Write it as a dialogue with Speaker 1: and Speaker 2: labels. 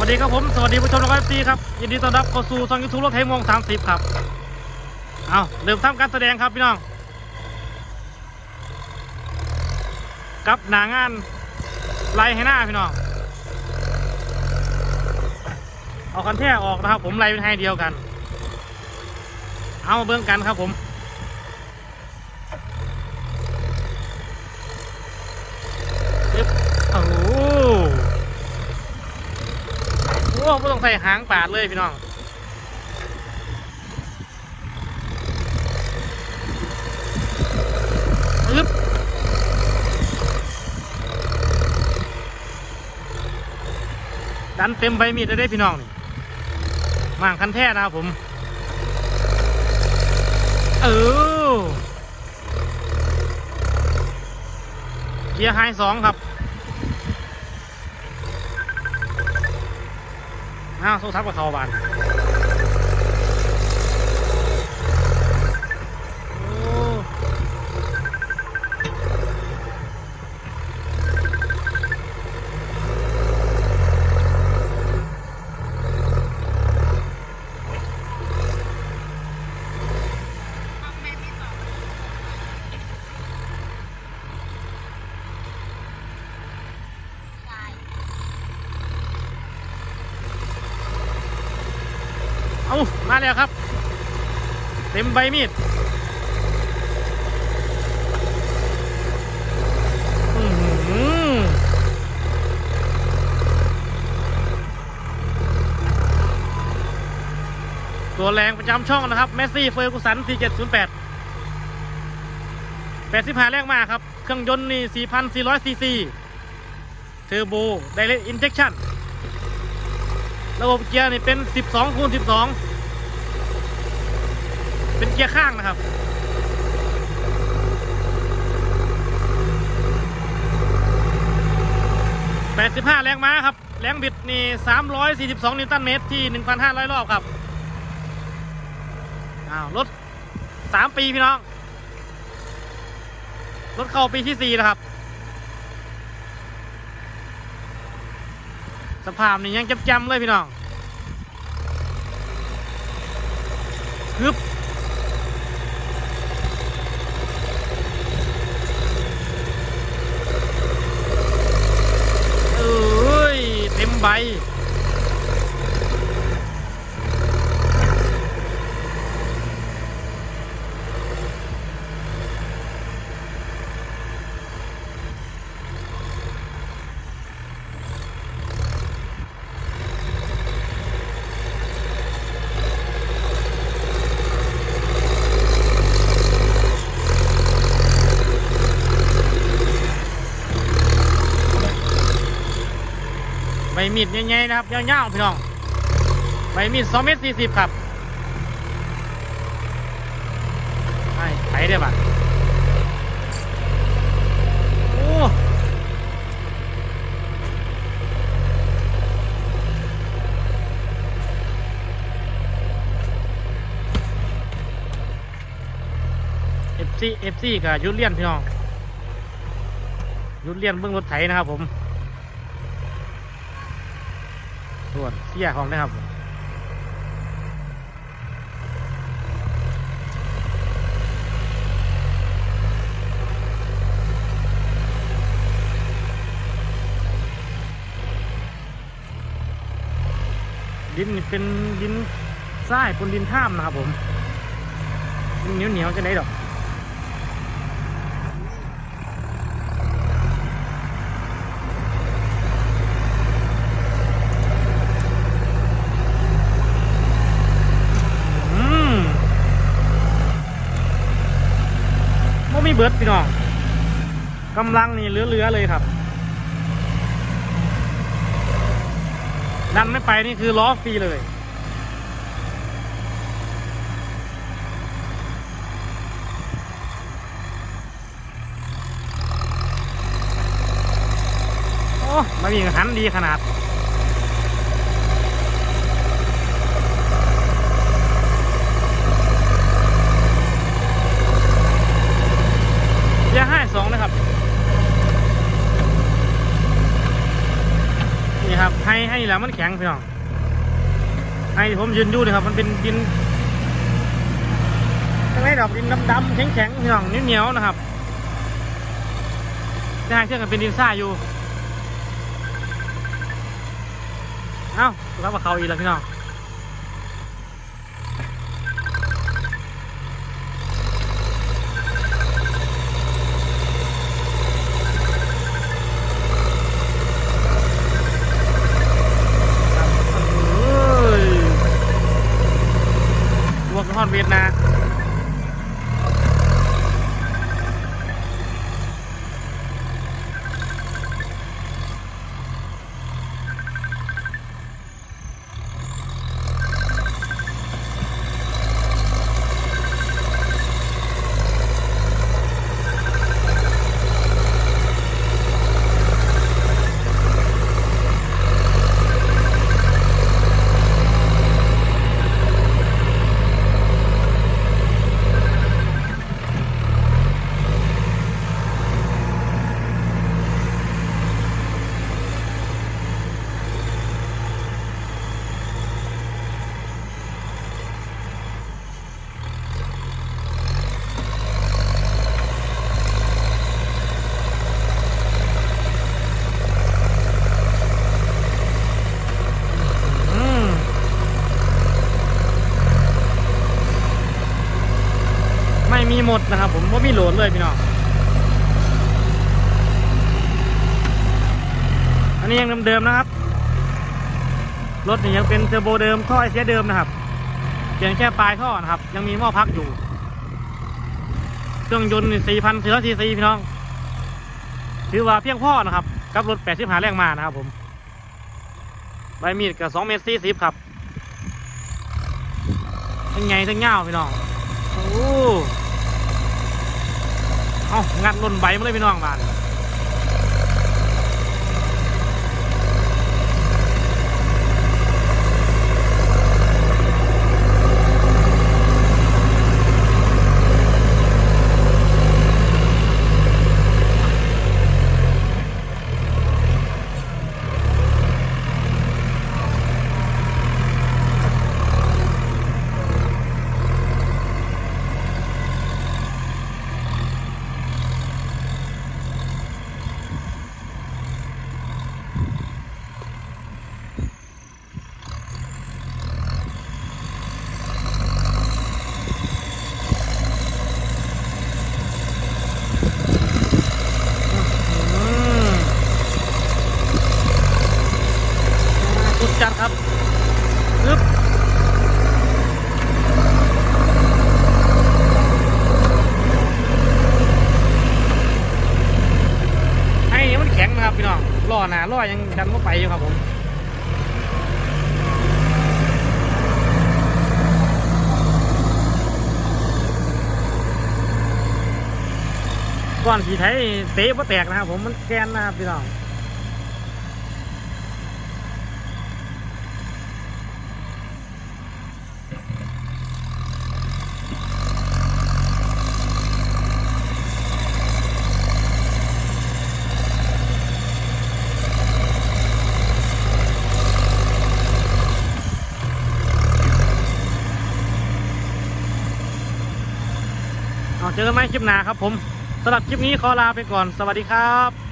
Speaker 1: วัสดีครับผม สวัสดีผู้ชมทุกท่านทีครับ ยินดีต้อนรับเข้าสู่ช่องยูทูบรถไถมงสามสิบครับ เอาเริ่มทำการแสดงครับพี่น้อง กับหนางานไล่ให้หน้าพี่น้อง เอาคันแท่ออกนะครับผมไล่เป็นให้เดียวกัน เอามาเบื้องกันครับผม ปึ๊บโอ้โหโอ้ ไม่ต้องใส่หางปาดเลยพี่น้องปึ๊บดันเต็มใบมีดได้ได้พี่น้องนี่มางคันแท้นะครับผม เออเกียร์ไฮสองครับ อ้าสู้ทับกับเขาบานโอ้เอามาแล้วครับ เต็มใบมีดตัวแรงประจำช่องนะครับเมสซี่เฟอร์กุสัน 4708 85 แรงมาครับ เครื่องยนต์นี่ 4,400 ซีซีเทอร์โบไดเรกอินเจคชั่น ระบบเกียร์นี่เป็น 12คูณ12 เป็นเกียร์ข้างนะครับ85แรงม้าครับ แรงบิดนี่342นิวตันเมตรที่1,500รอบครับ อ้าว รถ3ปีพี่น้อง รถเข้าปีที่4นะครับ สภาพนี่ยังจำๆเลยพี่น้องฮึบเอ้ย เต็ม ใบ มีดใหญ่ๆนะครับยาวๆพี่น้องใบมีด2เมตร40ครับไอ้ไถได้ปะโอ้เอฟซีเอฟซีกับยุดเลียนพี่น้องยุดเลียนเบื้องรถไถนะครับผม ส่วนเสียของนะครับดินเป็นดินทรายบนดินท่ามนะครับผมเหนียวเหนียวจะได้ดอก อืมไม่มี เบิร์ดพี่น้องกำลังนี่เลือๆเลยครับ ดันไม่ไปนี่คือล้อฟรีเลย โอ้ไม่มีหันดีขนาด เกียร์ห้าสองนะครับ นี่ครับ ให้ให้แล้ว มันแข็งพี่น้องไอ้ที่ผมยืนอยู่นะครับ มันเป็นดินทั้งไรดอกดินดำๆแข็งๆพี่น้องเหนียวๆนะครับแต่ทางเชื่อกันเป็นดินทรายอยู่ เอ้ารับกับเขาอีกแล้วพี่น้อง เอ้ยลวกทอดเวียดนะอืมไม่มี หมดนะครับ ผมว่ามีโหลดเลยพี่น้องอันนี้ยังเดิมๆนะครับ รถนี่ยังเป็นเทอร์โบเดิมท่อไอเสียเดิมนะครับเปลี่ยนแค่ปลายท่อนะครับ ยังมีหม้อพักอยู่ เครื่องยนต์สี่พันสี่ร้อยซีซีพี่น้อง ถือว่าเพียงพ่อนะครับ กับรถแปดสิบหาแรงมานะครับผมใบมีดกับสองเมตรสี่สิบครับทั้งไงทั้งเงาพี่น้อง โอ้ เอางัดล่นใบมาเลยพี่น้องบ้านอืมสุดจัดครับปึ๊บไอ้นี่มันแข็งนะครับพี่น้องล้อ หนาล้อยังดันก็ไปอยู่ครับผมก้อนสีไทยเตะบ่แตกนะครับผมมันแกนนะครับพี่น้อง เจอกันไหมคลิปหน้าครับผมสำหรับคลิปนี้ขอลาไปก่อนสวัสดีครับ